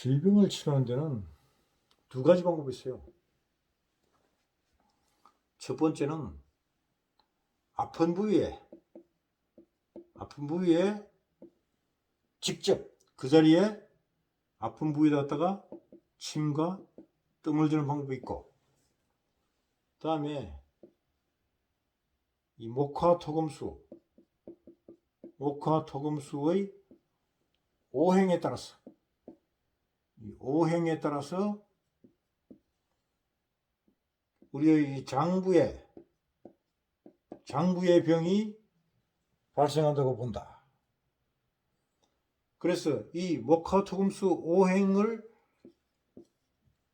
질병을 치료하는 데는 두 가지 방법이 있어요. 첫 번째는 아픈 부위에 아픈 부위에 직접 그 자리에 아픈 부위에 갖다가 침과 뜸을 주는 방법이 있고 그 다음에 이 목화 토금수 목화 토금수의 오행에 따라서 이 오행에 따라서 우리의 이 장부에 장부의 병이 발생한다고 본다. 그래서 이 목화토금수 오행을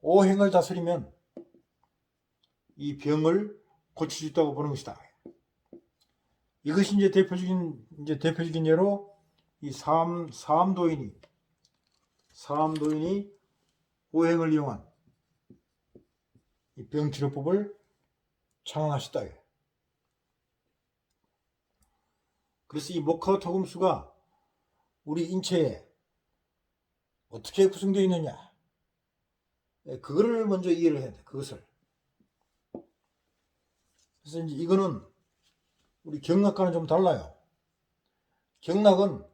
오행을 다스리면 이 병을 고칠 수 있다고 보는 것이다. 이것이 이제 대표적인 이제 대표적인 예로 이 삼, 삼도인이 삼도인이 오행을 이용한 이 병치료법을 창안하셨다. 그래서 이 목화 토금수가 우리 인체에 어떻게 구성되어 있느냐. 예, 그거를 먼저 이해를 해야 돼. 그것을. 그래서 이제 이거는 우리 경락과는 좀 달라요. 경락은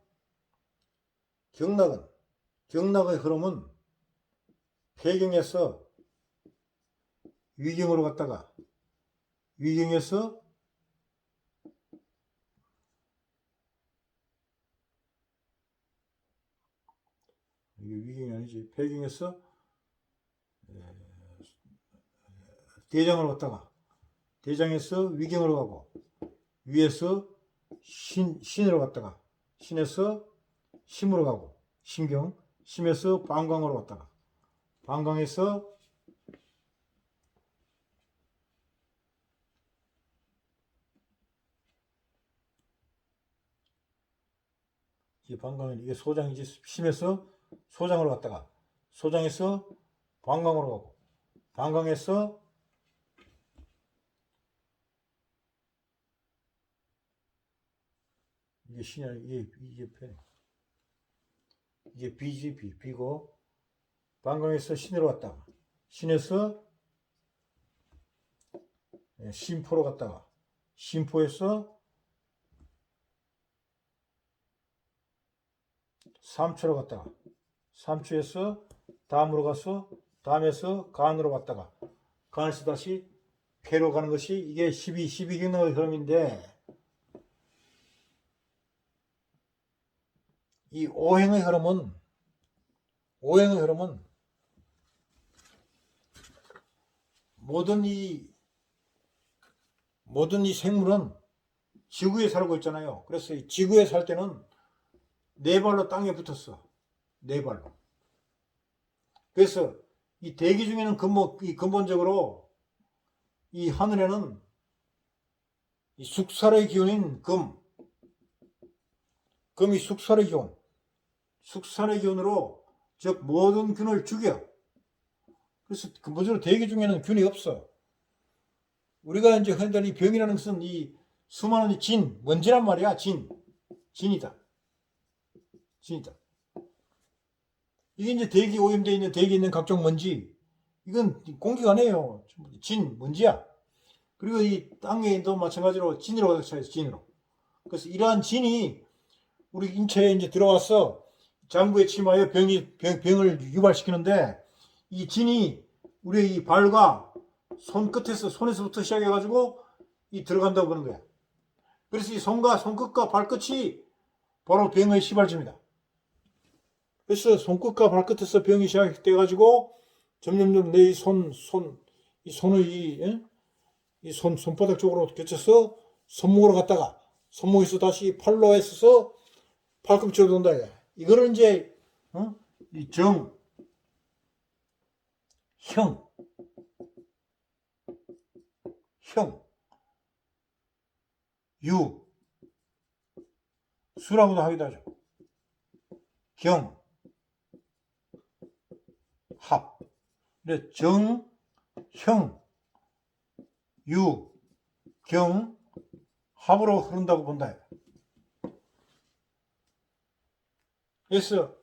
경락은 경락의 흐름은 폐경에서 위경으로 갔다가 위경에서 이게 위경이 아니지. 폐경에서 에, 대장으로 갔다가 대장에서 위경으로 가고 위에서 신, 신으로 갔다가 신에서 심으로 가고. 신경 심에서 방광으로 갔다가 방광에서 이 방광은 이게 소장이지. 심에서 소장으로 갔다가 소장에서 방광으로 가고 방광에서 이게 아니 이게 이게 폐 이게 비지 비 비고 방광에서 신으로 갔다가 신에서 예, 심포로 갔다가 심포에서 삼초로 갔다가 삼초에서 다음으로 가서 다음에서 간으로 갔다가 간에서 다시 폐로 가는 것이 이게 12, 12경락의 흐름인데 이 오행의 흐름은 오행의 흐름은 모든 이 모든 이 생물은 지구에 살고 있잖아요. 그래서 이 지구에 살 때는 네 발로 땅에 붙었어. 네 발로. 그래서 이 대기 중에는 근본, 이 근본적으로 이 하늘에는 이 숙살의 기운인 금, 금이 숙살의 기운, 숙살의 기운으로 즉 모든 균을 죽여. 그래서 근본적으로 대기 중에는 균이 없어. 우리가 이제 이 병이라는 것은 이 수많은 이 진, 먼지란 말이야, 진. 진이다. 진이다. 이게 이제 대기 오염되어 있는 대기에 있는 각종 먼지. 이건 공기가 아니에요. 진, 먼지야. 그리고 이 땅에도 마찬가지로 진으로 가득 차있어, 진으로. 그래서 이러한 진이 우리 인체에 이제 들어와서 장부에 침하여 병이, 병, 병을 유발시키는데 이 진이 우리의 이 발과 손끝에서, 손에서부터 시작해가지고 이 들어간다고 보는 거야. 그래서 이 손과 손끝과 발끝이 바로 병의 시발점이다. 그래서 손끝과 발끝에서 병이 시작돼가지고 점점점 내 손, 손, 이 손의 이, 예? 이 손, 손바닥 쪽으로 겹쳐서 손목으로 갔다가 손목에서 다시 팔로 했어서 팔꿈치로 돈다. 이거를 이제, 어? 이 정, 형, 형, 유, 수라고도 하기도 하죠. 경, 합. 근데 정, 형, 유, 경, 합으로 흐른다고 본다. 그래서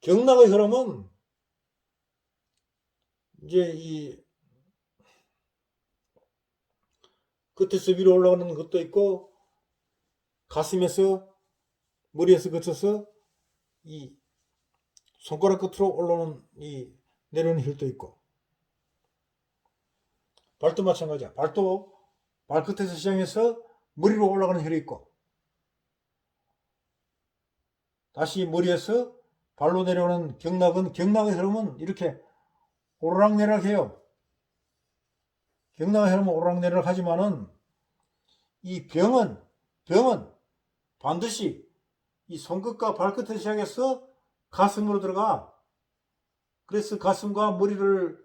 경락의 흐름은 이제 이 끝에서 위로 올라가는 것도 있고 가슴에서 머리에서 거쳐서 이 손가락 끝으로 올라오는 이 내려오는 혈도 있고. 발도 마찬가지야. 발도 발끝에서 시작해서 머리로 올라가는 혈이 있고 다시 머리에서 발로 내려오는 경락은 경락의 흐름은 이렇게 오르락내리락 해요. 경락의 흐름은 오르락내리락 하지만은 이 병은 병은 반드시 이 손끝과 발끝에서 시작해서 가슴으로 들어가. 그래서 가슴과 머리를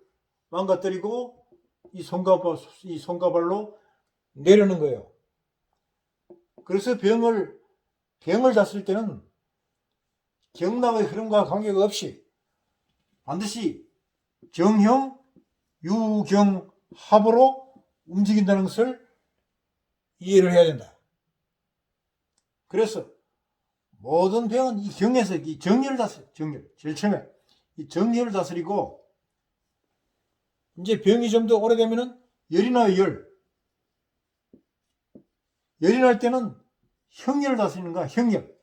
망가뜨리고 이 손과, 발- 이 손과 발로 내려는 거예요. 그래서 병을, 병을 다스릴 때는 경락의 흐름과 관계가 없이 반드시 정형, 유경, 합으로 움직인다는 것을 이해를 해야 된다. 그래서 모든 병은 이 경에서 이 정열을 다스려, 정열. 제일 처음에 이 정열을 다스리고 이제 병이 좀 더 오래되면은 열이 나요, 열. 열이 날 때는 형열을 다스리는 거야, 형열.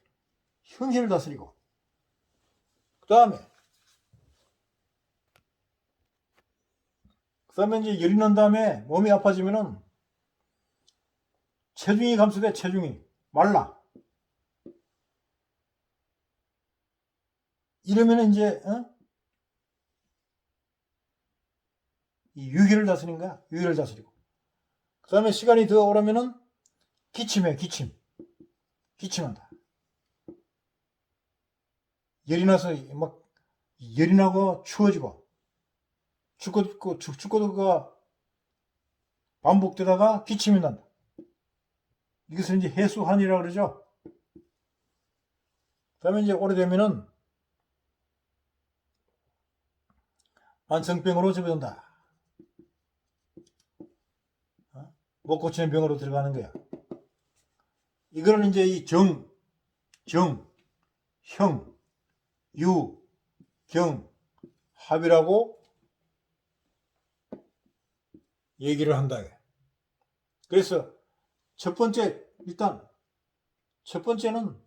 형열을 다스리고. 그 다음에, 그 다음에 이제 열이 난 다음에 몸이 아파지면은 체중이 감소돼, 체중이. 말라. 이러면은 이제, 어? 이 유혈을 다스리는 거야. 유혈을 다스리고. 그 다음에 시간이 더 오르면은 기침해, 기침. 기침한다. 열이 나서 막 열이 나고 추워지고 죽고 죽 죽고도가 반복되다가 기침이 난다. 이것을 이제 해수한이라고 그러죠. 그다음에 이제 오래되면은 만성병으로 접어든다. 어? 못 고치는 병으로 들어가는 거야. 이거는 이제 이 정, 정, 형, 유, 경, 합이라고 얘기를 한다. 그래서 첫 번째, 일단, 첫 번째는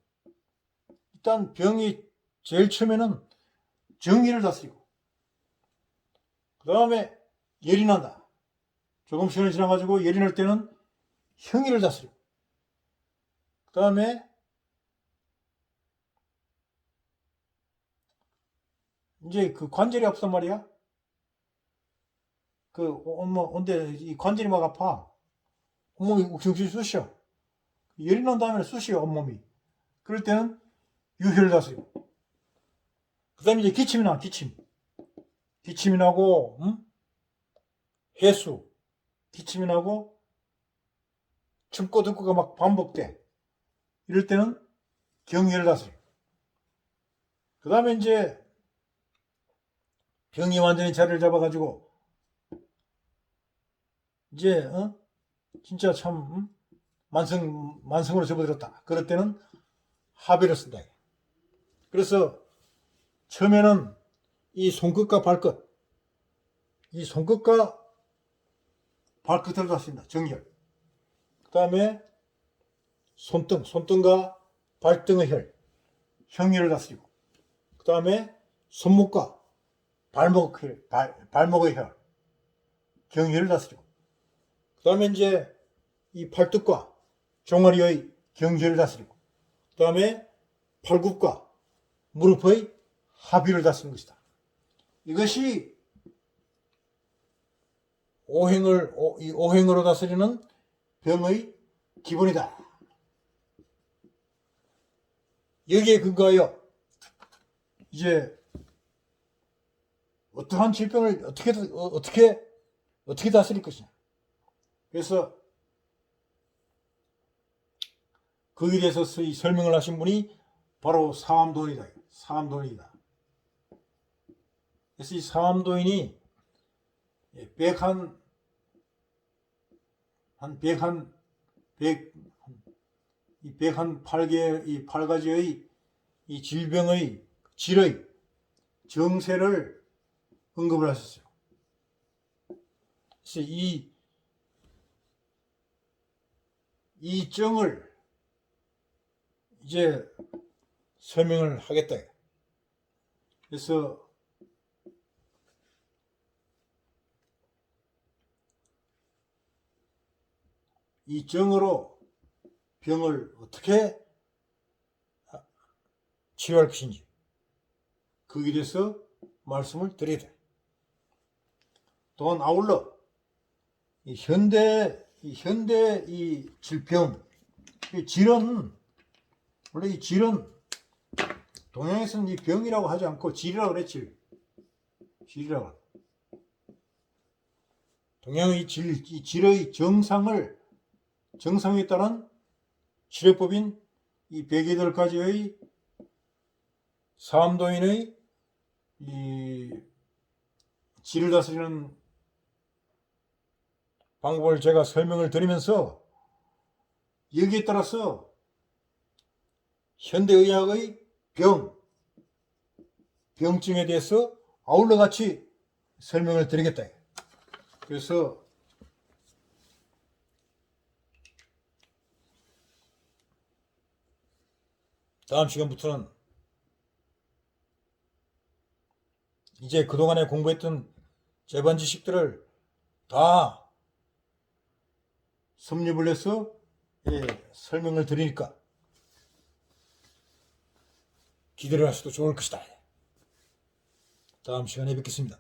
일단 병이 제일 처음에는 정의를 다스리고, 그 다음에 열이 난다. 조금 시간이 지나가지고 열이 날 때는 형의를 다스리고, 그 다음에 이제 그 관절이 아프단 말이야. 그 엄마 온데 이 관절이 막 아파. 온몸이 욱신욱신 쑤셔. 열이 난 다음에 쑤셔 온몸이. 그럴 때는 유혈을 다스리고. 그 다음에 이제 기침이 나 기침. 기침이 나고 응? 해수. 기침이 나고 춤고 듣고가 막 반복돼. 이럴 때는 경혈을 다스려. 그 다음에 이제 병이 완전히 자리를 잡아가지고 이제 어? 진짜 참 음? 만성 만성으로 접어들었다. 그럴 때는 합의를 쓴다. 그래서 처음에는 이 손끝과 발끝, 이 손끝과 발끝을 다스린다. 정혈. 그 다음에 손등, 손등과 발등의 혈, 형혈을 다스리고, 그 다음에 손목과 발목, 혈, 발, 발목의 혈, 경혈을 다스리고, 그 다음에 이제 이 팔뚝과 종아리의 경혈을 다스리고, 그 다음에 팔굽과 무릎의 합의를 다스리는 것이다. 이것이 오행을, 오- 이 오행으로 다스리는 병의 기본이다. 여기에 근거하여 이제 어떠한 질병을 어떻게 어, 어떻게 어떻게 다스릴 것이냐. 그래서 대해서 이 설명을 하신 분이 바로 사암도인이다. 사암도인이다. 그래서 이 사암도인이 백한 한 백한 백이 백한 팔개 이 팔가지의 이 질병의 질의 정세를 언급을 하셨어요. 그래서 이, 이 정을 이제 설명을 하겠다. 그래서 이 정으로 병을 어떻게 치료할 것인지 거기에 대해서 말씀을 드려야 돼. 또한 아울러. 이 현대 이 현대 이 질병 이 질은 원래 이 질은 동양에서는 이 병이라고 하지 않고 질이라고 그래 질 질이라고. 동양의 질, 이 질의 정상을 정상에 따른 치료법인 이 108가지의 사암도인의 이 질을 다스리는 방법을 제가 설명을 드리면서 여기에 따라서 현대의학의 병, 병증에 대해서 아울러 같이 설명을 드리겠다. 그래서 다음 시간부터는 이제 그동안에 공부했던 재반 지식들을 다 섭렵을 해서 예, 설명을 드리니까 기대를 하셔도 좋을 것이다. 다음 시간에 뵙겠습니다.